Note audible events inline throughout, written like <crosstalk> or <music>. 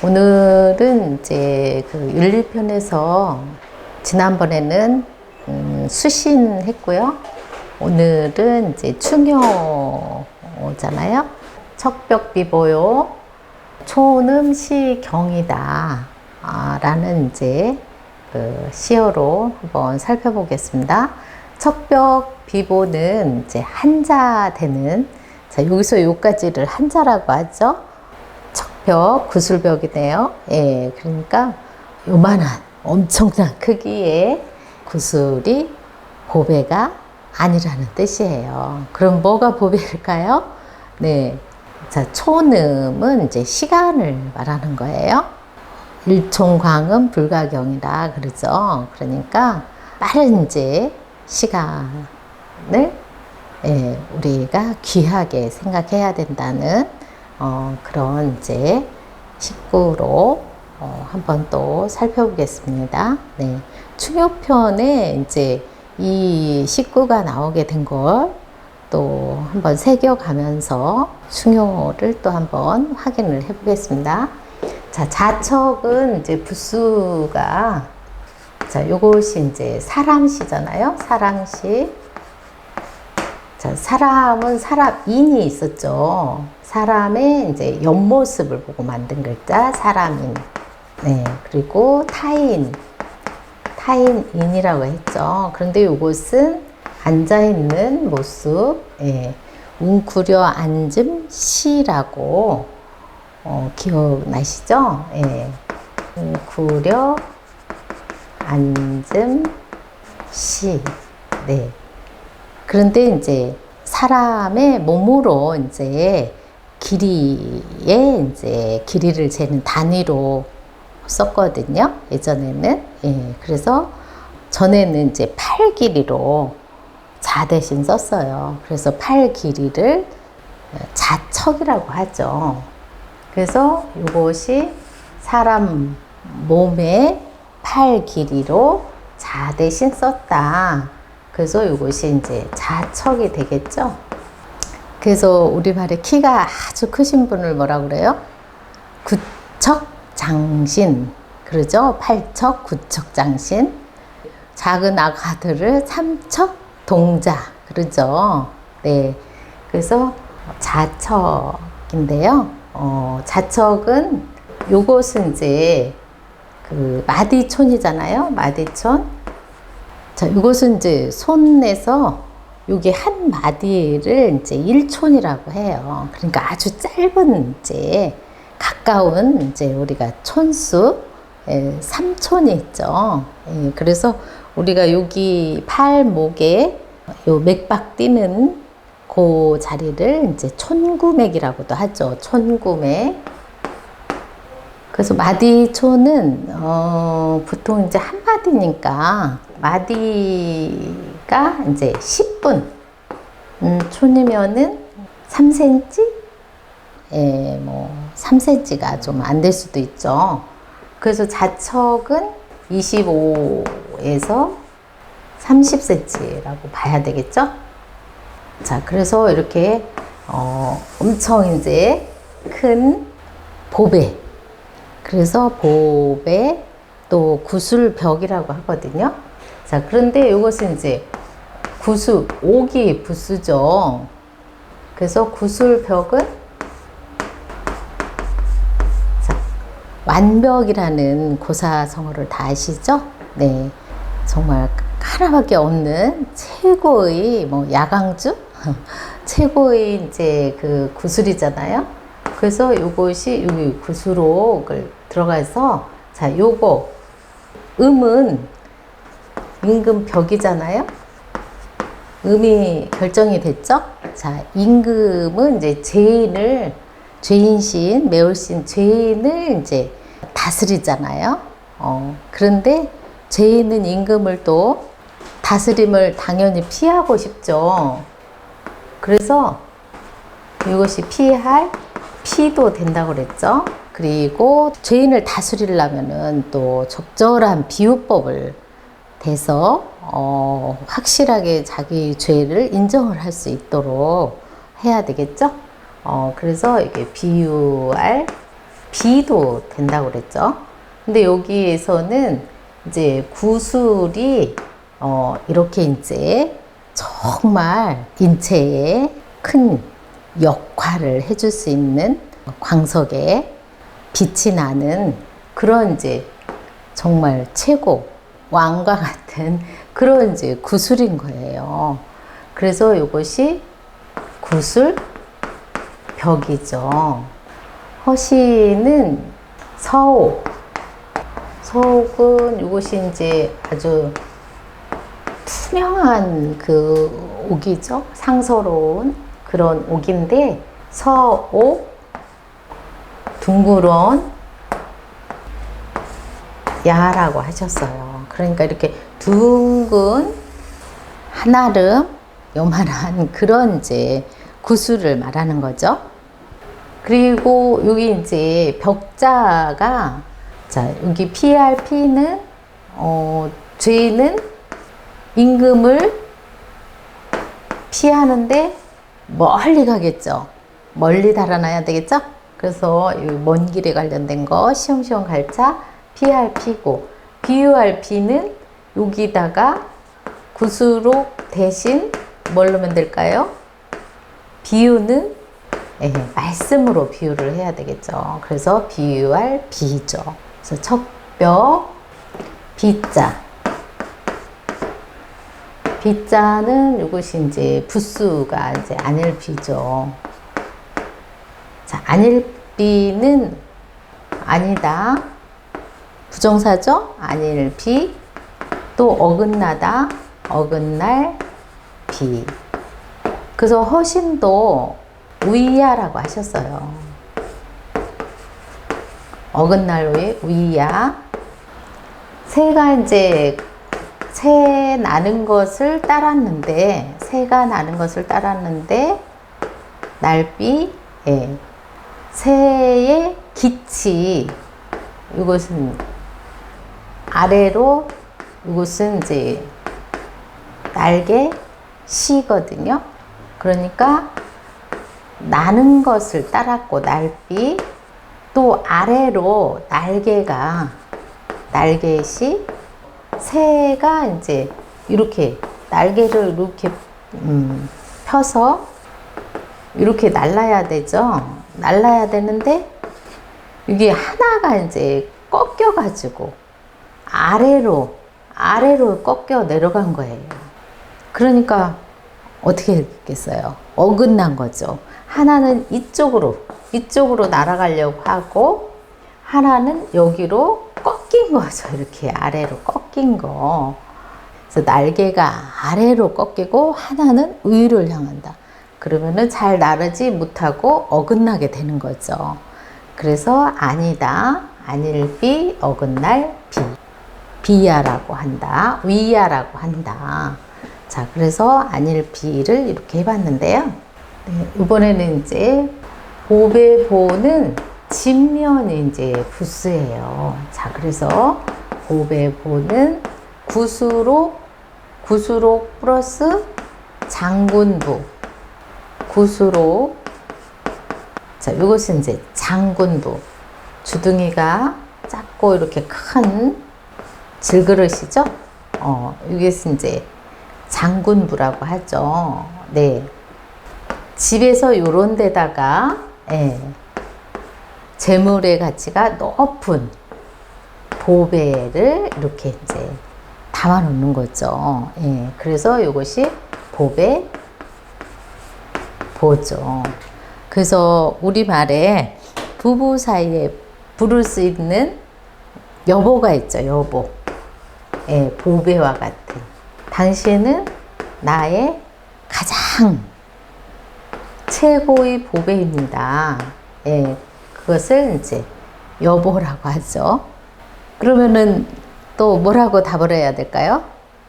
오늘은 이제 그 윤리편에서 지난번에는 음, 수신 했고요. 오늘은 이제 충효잖아요. 척벽비보요 초음 시경이다. 아, 라는 이제 그 시어로 한번 살펴보겠습니다. 척벽 비보는 이제 한자 되는 자 여기서 요까지를 한자라고 하죠. 척벽 구슬벽이네요. 예, 그러니까 요만한 엄청난 크기의 구슬이 보배가 아니라는 뜻이에요. 그럼 뭐가 보배일까요? 네. 자, 초음은 이제 시간을 말하는 거예요. 일총광은 불가경이다 그러죠. 그러니까 빠른 이제 시간을 예, 우리가 귀하게 생각해야 된다는 어, 그런 이제 식구로 어, 한번 또 살펴보겠습니다. 네. 충효편에 이제 이 식구가 나오게 된 걸 또 한번 새겨가면서 충효를 또 한번 확인을 해보겠습니다. 자, 자척은 이제 부수가 자, 요것이 이제 사람시잖아요. 사람시. 자, 사람은 사람 인이 있었죠. 사람의 이제 옆모습을 보고 만든 글자 사람인. 네. 그리고 타인. 타인인이라고 했죠. 그런데 요것은 앉아 있는 모습. 예. 웅크려 앉음 시라고 어, 기억나시죠? 예. 웅크려 앉음 시. 네. 그런데 이제 사람의 몸으로 이제 길이에 이제 길이를 재는 단위로 썼거든요. 예전에는. 예. 그래서 전에는 이제 팔 길이로 자 대신 썼어요. 그래서 팔 길이를 자척이라고 하죠. 그래서 이것이 사람 몸의 팔 길이로 자 대신 썼다. 그래서 이것이 이제 자척이 되겠죠. 그래서 우리말에 키가 아주 크신 분을 뭐라 그래요? 구척 장신. 그러죠? 팔척, 구척 장신. 작은 아가들을 삼척 동자. 그러죠? 네. 그래서 자척인데요. 어, 자척은 요것은 이제 그 마디촌이잖아요. 마디촌. 자, 이것은 이제 손에서 요게 한 마디를 이제 일촌이라고 해요. 그러니까 아주 짧은 이제 가까운 이제 우리가 촌수 예, 삼촌이 있죠. 예, 그래서 우리가 여기 팔목에 요 맥박 뛰는 그 자리를 이제 촌구맥이라고도 하죠. 촌구맥. 그래서 마디초는 어, 보통 이제 한 마디니까 마디 가 이제 10분 음, 촌이면은 3cm? 예, 뭐 3cm가 좀 안 될 수도 있죠. 그래서 자척은 25에서 30cm라고 봐야 되겠죠? 자, 그래서 이렇게 어, 엄청 이제 큰 보배. 그래서 보배 또 구슬벽이라고 하거든요. 자, 그런데 이것은 이제 구슬, 옥이 부수죠. 그래서 구슬벽은 자, 완벽이라는 고사성어를 다 아시죠? 네. 정말 하나밖에 없는 최고의 뭐 야광주? <laughs> 최고의 이제 그 구슬이잖아요. 그래서 요것이 여기 구슬옥을 들어가서 자 요거 음은 임금 벽이잖아요. 음이 결정이 됐죠? 자 임금은 이제 죄인을 죄인신 매울신 죄인을 이제 다스리잖아요. 어, 그런데 죄인은 임금을 또 다스림을 당연히 피하고 싶죠. 그래서 이것이 피할 피도 된다고 그랬죠. 그리고 죄인을 다스리려면은 또 적절한 비유법을 대서 어, 확실하게 자기 죄를 인정을 할 수 있도록 해야 되겠죠. 어, 그래서 이게 비유할 비도 된다고 그랬죠. 근데 여기에서는 이제 구술이 어, 이렇게 이제 정말 인체에 큰 역할을 해줄 수 있는 광석에 빛이 나는 그런 이제 정말 최고 왕과 같은 그런 이제 구슬인 거예요. 그래서 이것이 구슬 벽이죠. 허시는 서옥. 서옥은 이것이 이제 아주 투명한 그 옥이죠. 상서로운 그런 옥인데 서옥 둥그런 야라고 하셨어요. 그러니까 이렇게 둥근 한아름 요만한 그런 이제 구슬을 말하는 거죠. 그리고 여기 이제 벽자가 자 여기 PRP는 어 죄는 임금을 피하는데 멀리 가겠죠. 멀리 달아나야 되겠죠. 그래서 이먼 길에 관련된 거 시험시험 갈차 PRP고 BURP는 여기다가 구수로 대신 뭘 넣으면 될까요? 비유는 예, 말씀으로 비유를 해야 되겠죠. 그래서 비유할 비죠. 그래서 척벽 비자. 비자는 이것이 이제 부수가 이제 안일비죠. 자, 안일비는 아니다. 부정사죠? 안일비. 또 어긋나다. 어긋날 비. 그래서 허신도 우이야라고 하셨어요. 어긋날로의 우이야. 새가 이제 새 나는 것을 따랐는데 새가 나는 것을 따랐는데 날비 예. 새의 기치 이것은 아래로 이것은 이제 날개 시거든요. 그러니까 나는 것을 따랐고 날비 또 아래로 날개가 날개시 새가 이제 이렇게 날개를 이렇게 음, 펴서 이렇게 날라야 되죠. 날라야 되는데 이게 하나가 이제 꺾여 가지고 아래로 아래로 꺾여 내려간 거예요. 그러니까 어떻게 했겠어요? 어긋난 거죠. 하나는 이쪽으로 이쪽으로 날아가려고 하고 하나는 여기로 꺾인 거죠. 이렇게 아래로 꺾인 거. 그래서 날개가 아래로 꺾이고 하나는 위를 향한다. 그러면은 잘 나르지 못하고 어긋나게 되는 거죠. 그래서 아니다, 아닐 비, 어긋날 비. 비야라고 한다, 위야라고 한다. 자, 그래서 아닐비를 이렇게 해봤는데요. 네, 이번에는 이제 보배보는 진면이 이제 부스예요. 자, 그래서 보배보는 구수로, 구수로 플러스 장군부. 구수로. 자, 이것은 이제 장군부. 주둥이가 작고 이렇게 큰 질그릇이죠? 어, 이것은 이제 장군부라고 하죠. 네. 집에서 요런 데다가, 예. 재물의 가치가 높은 보배를 이렇게 이제 담아 놓는 거죠. 예. 그래서 이것이 보배 보죠. 그래서 우리말에 부부 사이에 부를 수 있는 여보가 있죠. 여보. 예, 보배와 같은. 당신은 나의 가장 최고의 보배입니다. 예, 그것을 이제 여보라고 하죠. 그러면은 또 뭐라고 답을 해야 될까요?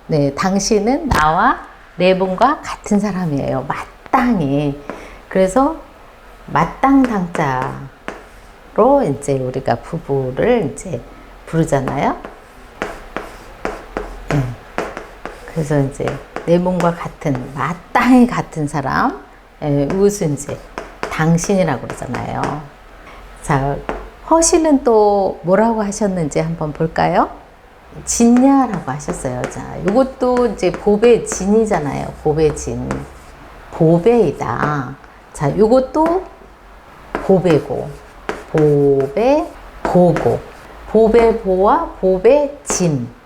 네, 당신은 나와 네 분과 같은 사람이에요. 마땅히. 그래서 마땅 당자로 이제 우리가 부부를 이제 부르잖아요. 네. 그래서 이제 내 몸과 같은 마땅히 같은 사람 예, 이것은 이제 당신이라고 그러잖아요. 자 허시는 또 뭐라고 하셨는지 한번 볼까요? 진야라고 하셨어요. 자, 이것도 이제 보배 진이잖아요. 보배 진. 보배이다. 자, 요것도 보배고, 보배, 보고, 보배 보와 보배 진.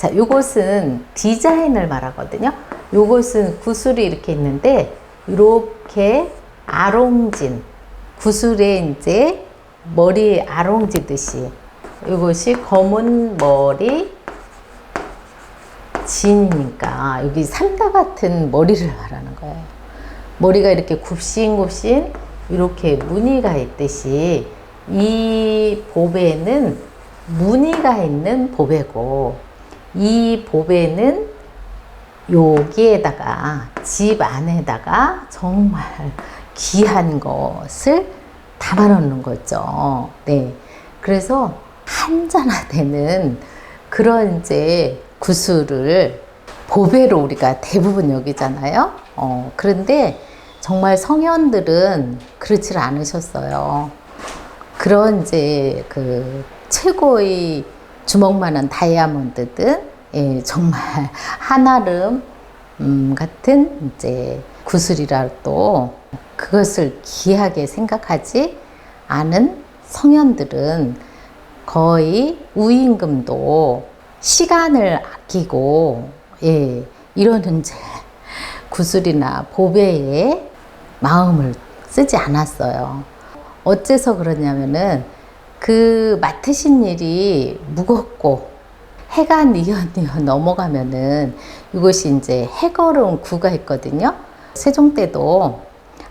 자, 요것은 디자인을 말하거든요. 요것은 구슬이 이렇게 있는데, 이렇게 아롱진. 구슬에 이제 머리 아롱지듯이. 이것이 검은 머리 진이니까 여기 삼다 같은 머리를 말하는 거예요. 머리가 이렇게 굽신굽신 이렇게 무늬가 있듯이 이 보배는 무늬가 있는 보배고 이 보배는 여기에다가 집 안에다가 정말 귀한 것을 담아 놓는 거죠. 네. 그래서 한잔화되는 그런 이제 구슬을 보배로 우리가 대부분 여기잖아요. 어, 그런데 정말 성현들은 그렇지 않으셨어요. 그런 이제 그 최고의 주먹만한 다이아몬드든 예, 정말 <laughs> 한아름 음, 같은 이제 구슬이라도 그것을 귀하게 생각하지 않은 성현들은 거의 우임금도 시간을 아끼고 예, 이런 이제 <laughs> 구슬이나 보배에 마음을 쓰지 않았어요. 어째서 그러냐면은 그 맡으신 일이 무겁고 해가 니어니어 넘어가면은 이것이 이제 해걸음 구가 있거든요. 세종 때도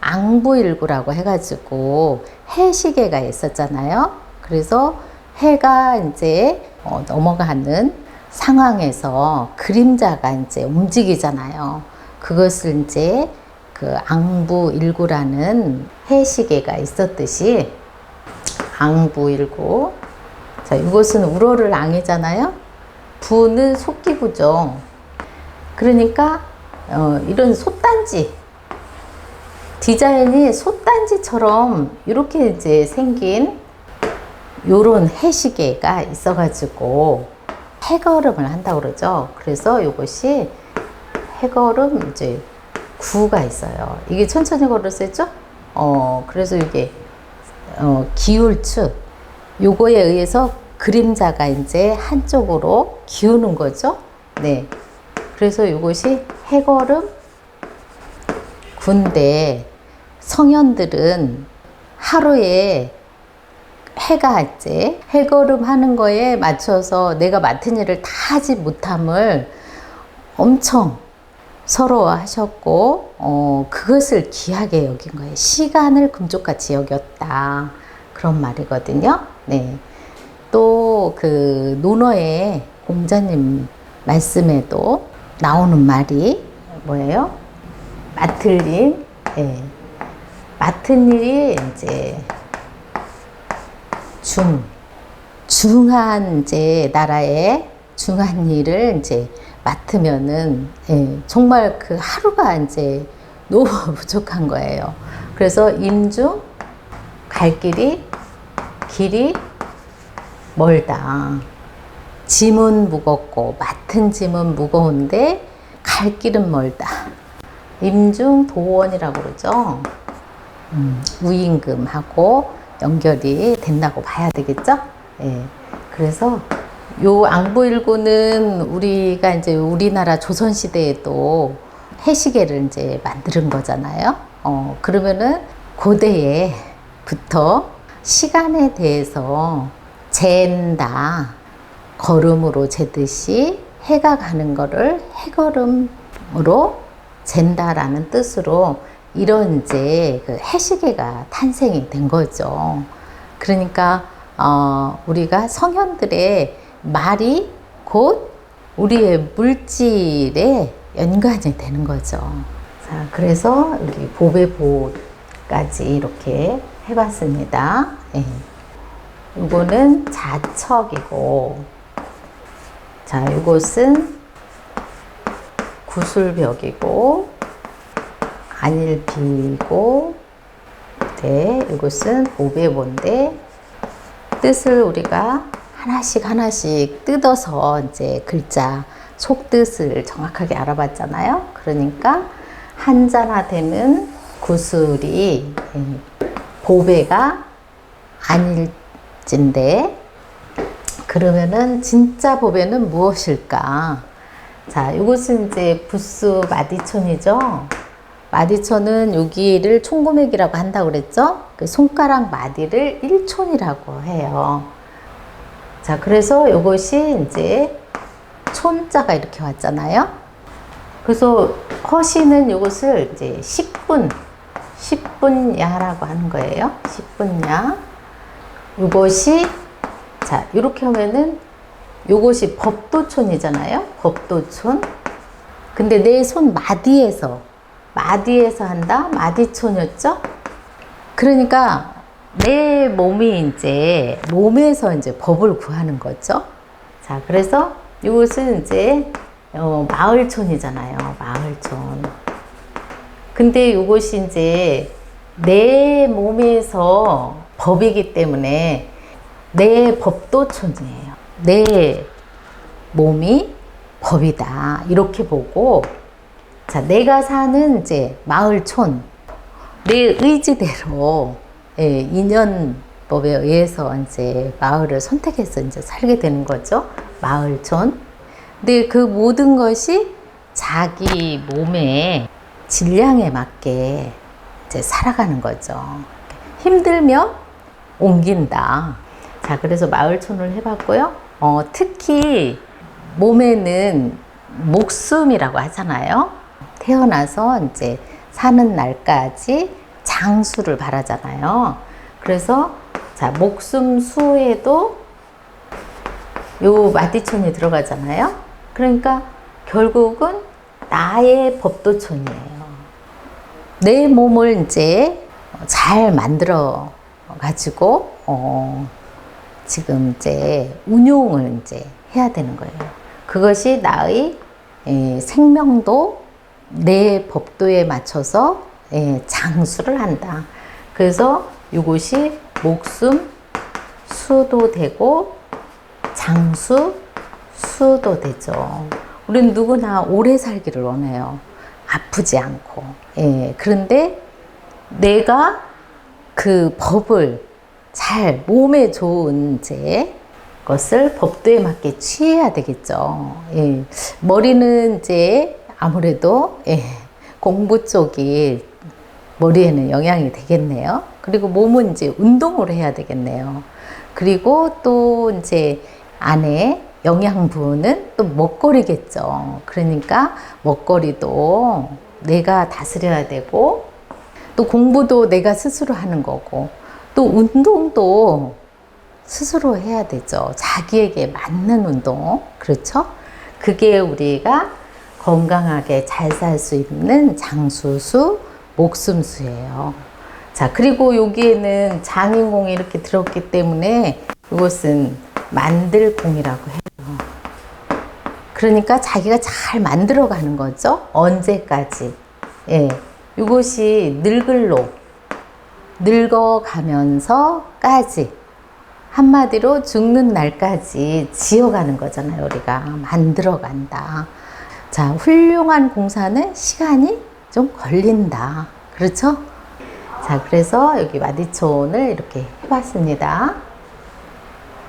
앙부일구라고 해가지고 해시계가 있었잖아요. 그래서 해가 이제 어, 넘어가는 상황에서 그림자가 이제 움직이잖아요. 그것을 이제 그 앙부일구라는 해시계가 있었듯이 앙부일구. 자, 이것은 우러를 앙이잖아요. 부는 속기부죠. 그러니까 어, 이런 솥단지 디자인이 솥단지처럼 이렇게 이제 생긴 요런 해시계가 있어가지고 해걸음을 한다고 그러죠. 그래서 이것이 해걸음 이제 구가 있어요. 이게 천천히 걸었었죠? 어, 그래서 이게 어, 기울축 요거에 의해서 그림자가 이제 한쪽으로 기우는 거죠. 네. 그래서 이것이 해걸음 군대 성현들은 하루에 해가 이제 해걸음 하는 거에 맞춰서 내가 맡은 일을 다 하지 못함을 엄청 서러워하셨고 어, 그것을 귀하게 여긴 거예요. 시간을 금쪽같이 여겼다 그런 말이거든요. 네. 또 그 논어의 공자님 말씀에도 나오는 말이 뭐예요? 맡을 일, 예. 맡은 일이 이제 중, 중한 이제 나라의 중한 일을 이제 맡으면은 예, 정말 그 하루가 이제 너무 <laughs> 부족한 거예요. 그래서 임중 갈 길이 길이 멀다. 짐은 무겁고 맡은 짐은 무거운데 갈 길은 멀다. 임중 도원이라고 그러죠. 음, 우임금하고 연결이 된다고 봐야 되겠죠? 예. 그래서 요 앙부일구는 우리가 이제 우리나라 조선 시대에도 해시계를 이제 만드는 거잖아요. 어, 그러면은 고대에부터 시간에 대해서 잰다. 걸음으로 재듯이 해가 가는 거를 해걸음으로 잰다라는 뜻으로 이런 이제 그 해시계가 탄생이 된 거죠. 그러니까 어, 우리가 성현들의 말이 곧 우리의 물질에 연관이 되는 거죠. 자, 그래서 여기 보배보까지 이렇게 해봤습니다. 예. 이거는 자척이고, 자, 이것은 구슬벽이고, 안일비고, 네, 이것은 보배본데, 뜻을 우리가 하나씩 하나씩 뜯어서 이제 글자 속뜻을 정확하게 알아봤잖아요. 그러니까 한자화되는 구슬이 음, 보배가 아닐진데 그러면은 진짜 보배는 무엇일까? 자, 이것은 이제 부스 마디촌이죠. 마디촌은 여기를 총구맥이라고 한다고 그랬죠? 그 손가락 마디를 일촌이라고 해요. 자, 그래서 이것이 이제 촌자가 이렇게 왔잖아요. 그래서 허시는 이것을 이제 10분, 10분 야라고 하는 거예요. 10분 야. 이것이, 자, 이렇게 하면은 요것이 법도촌이잖아요. 법도촌. 근데 내 손 마디에서, 마디에서 한다? 마디촌이었죠? 그러니까 내 몸이 이제 몸에서 이제 법을 구하는 거죠. 자, 그래서 이것은 이제 어, 마을촌이잖아요. 마을촌. 근데 이것이 이제 내 몸에서 법이기 때문에 내 법도촌이에요. 내 몸이 법이다. 이렇게 보고 자, 내가 사는 이제 마을촌 내 의지대로 예, 인연법에 의해서 이제 마을을 선택해서 이제 살게 되는 거죠. 마을촌. 근데 그 모든 것이 자기 몸의 질량에 맞게 이제 살아가는 거죠. 힘들면 옮긴다. 자, 그래서 마을촌을 해봤고요. 어, 특히 몸에는 목숨이라고 하잖아요. 태어나서 이제 사는 날까지 장수를 바라잖아요. 그래서 자, 목숨 수에도 요 마디촌이 들어가잖아요. 그러니까 결국은 나의 법도촌이에요. 내 몸을 이제 잘 만들어 가지고 어 지금 이제 운용을 이제 해야 되는 거예요. 그것이 나의 에, 생명도 내 법도에 맞춰서 에, 장수를 한다. 그래서 이것이 목숨 수도 되고 장수 수도 되죠. 우리는 누구나 오래 살기를 원해요. 아프지 않고. 예. 그런데 내가 그 법을 잘 몸에 좋은 이제 것을 법도에 맞게 취해야 되겠죠. 예. 머리는 이제 아무래도 예. 공부 쪽이 머리에는 영향이 되겠네요. 그리고 몸은 이제 운동을 해야 되겠네요. 그리고 또 이제 안에 영양분은 또 먹거리겠죠. 그러니까 먹거리도 내가 다스려야 되고 또 공부도 내가 스스로 하는 거고 또 운동도 스스로 해야 되죠. 자기에게 맞는 운동. 그렇죠? 그게 우리가 건강하게 잘 살 수 있는 장수수, 목숨수예요. 자, 그리고 여기에는 장인공이 이렇게 들었기 때문에 이것은 만들공이라고 해요. 그러니까 자기가 잘 만들어 가는 거죠. 언제까지. 예. 이것이 늙을로 늙어가면서까지 한마디로 죽는 날까지 지어가는 거잖아요. 우리가 만들어 간다. 자, 훌륭한 공사는 시간이 좀 걸린다. 그렇죠? 자, 그래서 여기 마디촌을 이렇게 해봤습니다.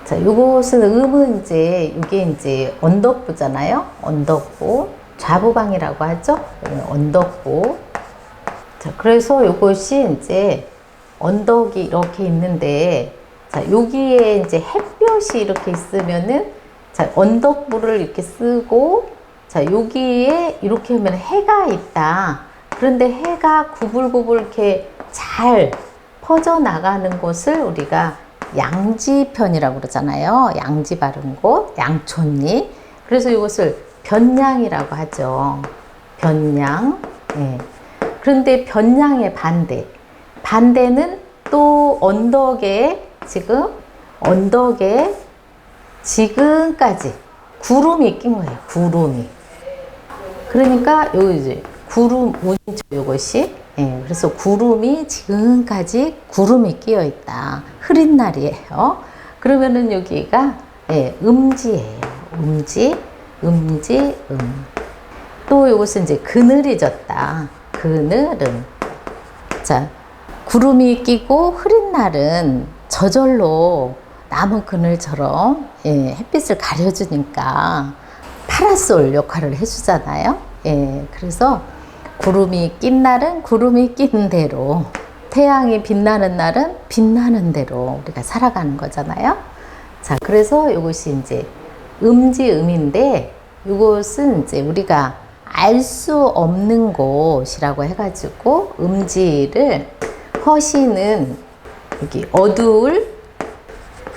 자, 요것은 음은 이제, 이게 이제 언덕부잖아요. 언덕부. 좌부방이라고 하죠. 네, 언덕부. 자, 그래서 요것이 이제 언덕이 이렇게 있는데, 자, 여기에 이제 햇볕이 이렇게 있으면은, 자, 언덕부를 이렇게 쓰고, 자, 여기에 이렇게 하면 해가 있다. 그런데 해가 구불구불 이렇게 잘 퍼져나가는 곳을 우리가 양지편이라고 그러잖아요. 양지 바른 곳, 양촌리. 그래서 이것을 변양이라고 하죠. 변양. 예. 그런데 변양의 반대. 반대는 또 언덕에 지금 언덕에 지금까지 구름이 낀 거예요. 구름이. 그러니까 요 이제 구름 운이죠. 요것이. 예, 그래서 구름이 지금까지 구름이 끼어 있다. 흐린 날이에요. 그러면은 여기가 예, 음지예요. 음지, 음지, 음. 또 이것은 이제 그늘이 졌다. 그늘은 자 구름이 끼고 흐린 날은 저절로 나무 그늘처럼 예, 햇빛을 가려주니까 파라솔 역할을 해주잖아요. 예, 그래서 구름이 낀 날은 구름이 낀 대로 태양이 빛나는 날은 빛나는 대로 우리가 살아가는 거잖아요. 자, 그래서 이것이 이제 음지음인데 이것은 이제 우리가 알 수 없는 곳이라고 해가지고 음지를 허시는 여기 어두울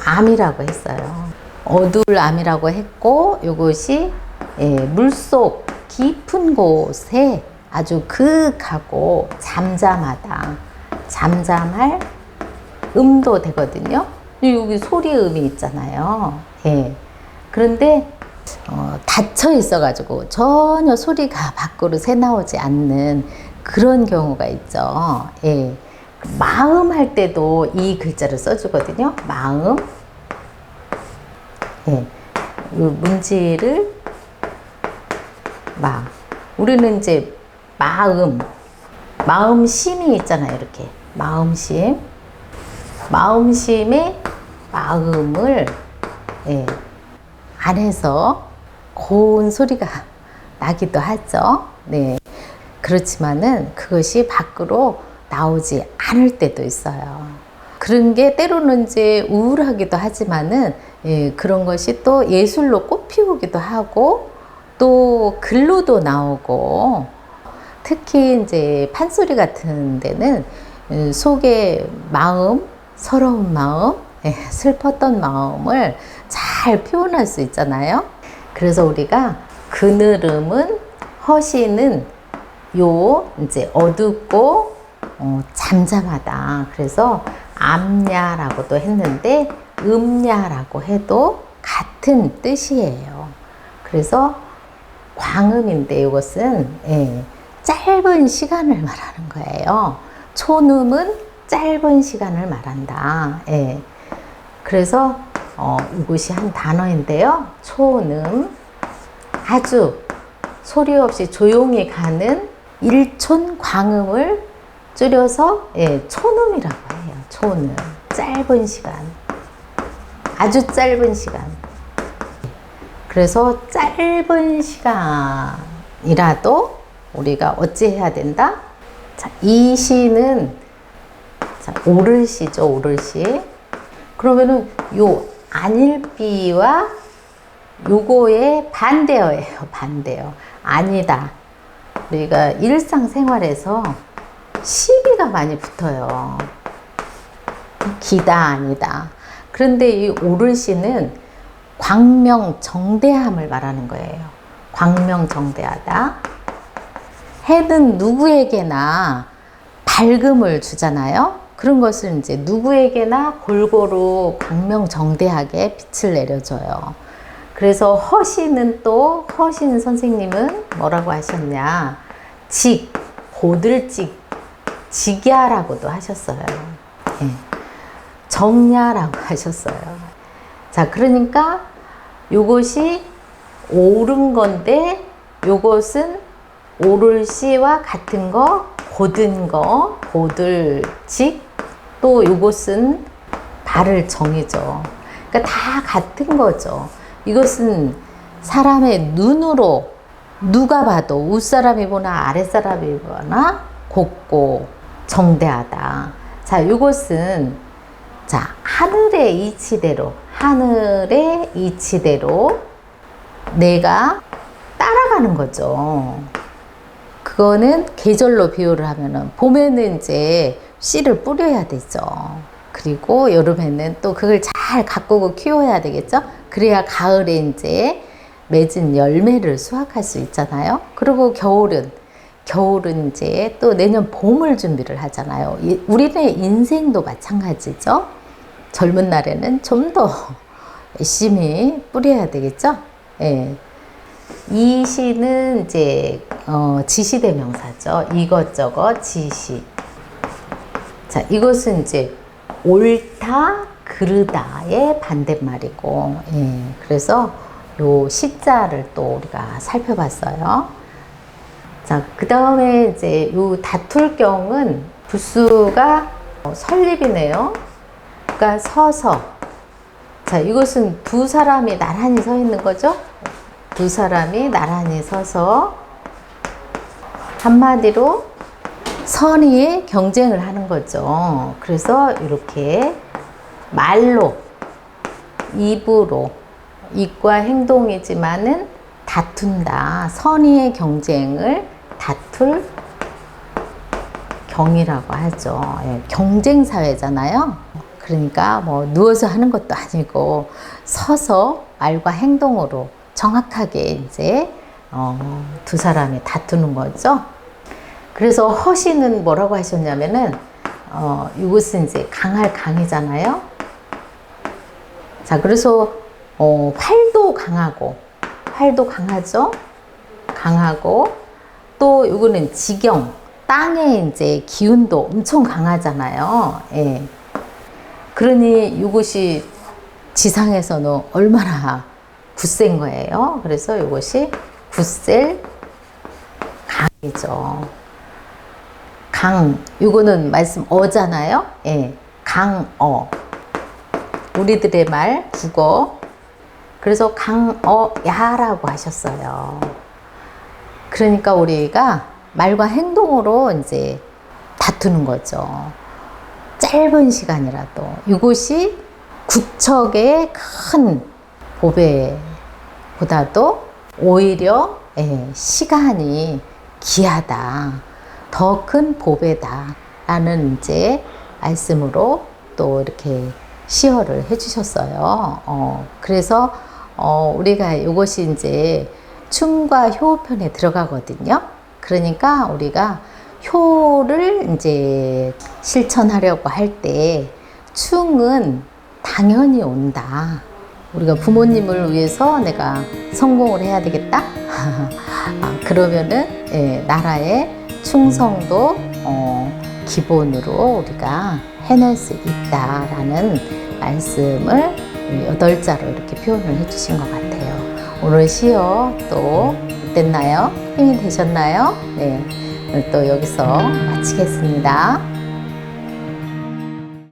암이라고 했어요. 어두울 암이라고 했고 이것이 예, 물속 깊은 곳에 아주 그윽하고 잠잠하다. 잠잠할 음도 되거든요. 여기 소리 음이 있잖아요. 예. 그런데 어, 닫혀 있어가지고 전혀 소리가 밖으로 새 나오지 않는 그런 경우가 있죠. 예. 마음 할 때도 이 글자를 써주거든요. 마음. 예. 이 문지를 마. 우리는 이제 마음, 마음심이 있잖아요. 이렇게 마음심, 마음심의 마음을 예, 안에서 고운 소리가 나기도 하죠. 네. 그렇지만은 그것이 밖으로 나오지 않을 때도 있어요. 그런 게 때로는 이제 우울하기도 하지만은 예, 그런 것이 또 예술로 꽃피우기도 하고 또 글로도 나오고 특히 이제 판소리 같은 데는 음, 속에 마음, 서러운 마음, 예, 슬펐던 마음을 잘 표현할 수 있잖아요. 그래서 우리가 그늘음은 허시는 요 이제 어둡고 어, 잠잠하다. 그래서 암야라고도 했는데 음야라고 해도 같은 뜻이에요. 그래서 광음인데 이것은 예, 짧은 시간을 말하는 거예요. 초음은 짧은 시간을 말한다. 예. 그래서 어, 이것이 한 단어인데요. 초음 아주 소리 없이 조용히 가는 일촌 광음을 줄여서 예, 초음이라고 해요. 초음 짧은 시간 아주 짧은 시간 그래서 짧은 시간이라도 우리가 어찌 해야 된다? 자, 이 시는 자, 오를 시죠, 오를 시. 그러면은 요 안일비와 요거의 반대어예요, <laughs> 반대어. 아니다. 우리가 일상생활에서 시비가 많이 붙어요. 기다, 아니다. 그런데 이 오를 시는 광명정대함을 말하는 거예요. 광명정대하다. 해는 누구에게나 밝음을 주잖아요. 그런 것을 이제 누구에게나 골고루 광명정대하게 빛을 내려줘요. 그래서 허신은 또 허신 선생님은 뭐라고 하셨냐? 직, 고들직, 직야라고도 하셨어요. 예. 정야라고 <laughs> 하셨어요. 자, 그러니까 요것이 옳은 건데 요것은 오를 시와 같은 거, 고든 거, 고들직, 또 요것은 발을 정해져. 그러니까 다 같은 거죠. 이것은 사람의 눈으로 누가 봐도 윗사람이 보나 아랫사람이 보나 곱고 정대하다. 자, 요것은 자, 하늘의 이치대로, 하늘의 이치대로 내가 따라가는 거죠. 그거는 계절로 비유를 하면은 봄에는 이제 씨를 뿌려야 되죠. 그리고 여름에는 또 그걸 잘 가꾸고 키워야 되겠죠. 그래야 가을에 이제 맺은 열매를 수확할 수 있잖아요. 그리고 겨울은 겨울은 이제 또 내년 봄을 준비를 하잖아요. 이- 우리의 인생도 마찬가지죠. 젊은 날에는 좀 더 <laughs> 열심히 뿌려야 되겠죠. 예. 이 시는 이제 어, 지시대명사죠. 이것저것 지시. 자, 이것은 이제 옳다, 그르다의 반대말이고, 예, 그래서 요 시자를 또 우리가 살펴봤어요. 자, 그 다음에 이제 요 다툴 경은 부수가 어, 설립이네요. 그러니까 서서. 자, 이것은 두 사람이 나란히 서 있는 거죠? 두 사람이 나란히 서서 한마디로 선의의 경쟁을 하는 거죠. 그래서 이렇게 말로, 입으로, 입과 행동이지만은 다툰다. 선의의 경쟁을 다툴 경이라고 하죠. 예, 경쟁 사회잖아요. 그러니까 뭐 누워서 하는 것도 아니고 서서 말과 행동으로 정확하게 이제 어, 두 사람이 다투는 거죠. 그래서 허시는 뭐라고 하셨냐면은 어, 이것은 이제 강할 강이잖아요. 자, 그래서 어, 활도 강하고 활도 강하죠. 강하고 또 이거는 지경 땅의 이제 기운도 엄청 강하잖아요. 예. 그러니 이것이 지상에서는 얼마나 굳센 거예요. 그래서 이것이 굳셀 강이죠. 강, 이거는 말씀 어잖아요. 예. 강어. 우리들의 말, 국어. 그래서 강어야라고 하셨어요. 그러니까 우리가 말과 행동으로 이제 다투는 거죠. 짧은 시간이라도. 이것이 국척의 큰 보배보다도 오히려 예, 시간이 귀하다. 더 큰 보배다. 라는 이제 말씀으로 또 이렇게 시어를 해주셨어요. 어, 그래서 어, 우리가 이것이 이제 춤과 효편에 들어가거든요. 그러니까 우리가 효를 이제 실천하려고 할 때 충은 당연히 온다. 우리가 부모님을 위해서 내가 성공을 해야 되겠다. <laughs> 아, 그러면은 예, 나라의 충성도 어, 기본으로 우리가 해낼 수 있다라는 말씀을 여덟 자로 이렇게 표현을 해주신 것 같아요. 오늘 시어 또 어땠나요? 힘이 되셨나요? 네. 또 여기서 마치겠습니다.